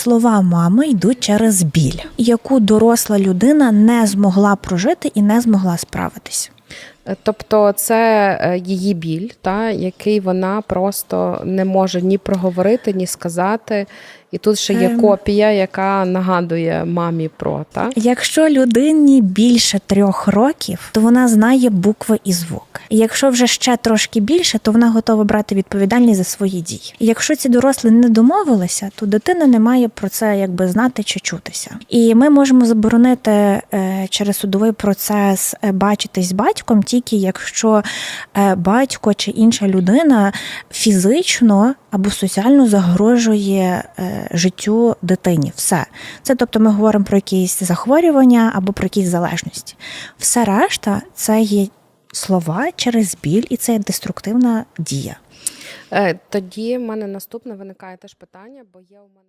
слова мами йдуть через біль, яку доросла людина не змогла прожити і не змогла справитися. Тобто це е, її біль, та, який вона просто не може ні проговорити, ні сказати. І тут ще є Ем. копія, яка нагадує мамі про та. Якщо людині більше трьох років, то вона знає букви і звуки. І якщо вже ще трошки більше, то вона готова брати відповідальність за свої дії. І якщо ці дорослі не домовилися, то дитина не має про це якби знати чи чутися. І ми можемо заборонити е, через судовий процес е, бачитись з батьком тільки якщо е, батько чи інша людина фізично або соціально загрожує е, життю дитині. Все. Це тобто ми говоримо про якісь захворювання або про якісь залежності. Все решта це є слова через біль, і це є деструктивна дія. Е, Тоді в мене наступне виникає теж питання, бо є у мене.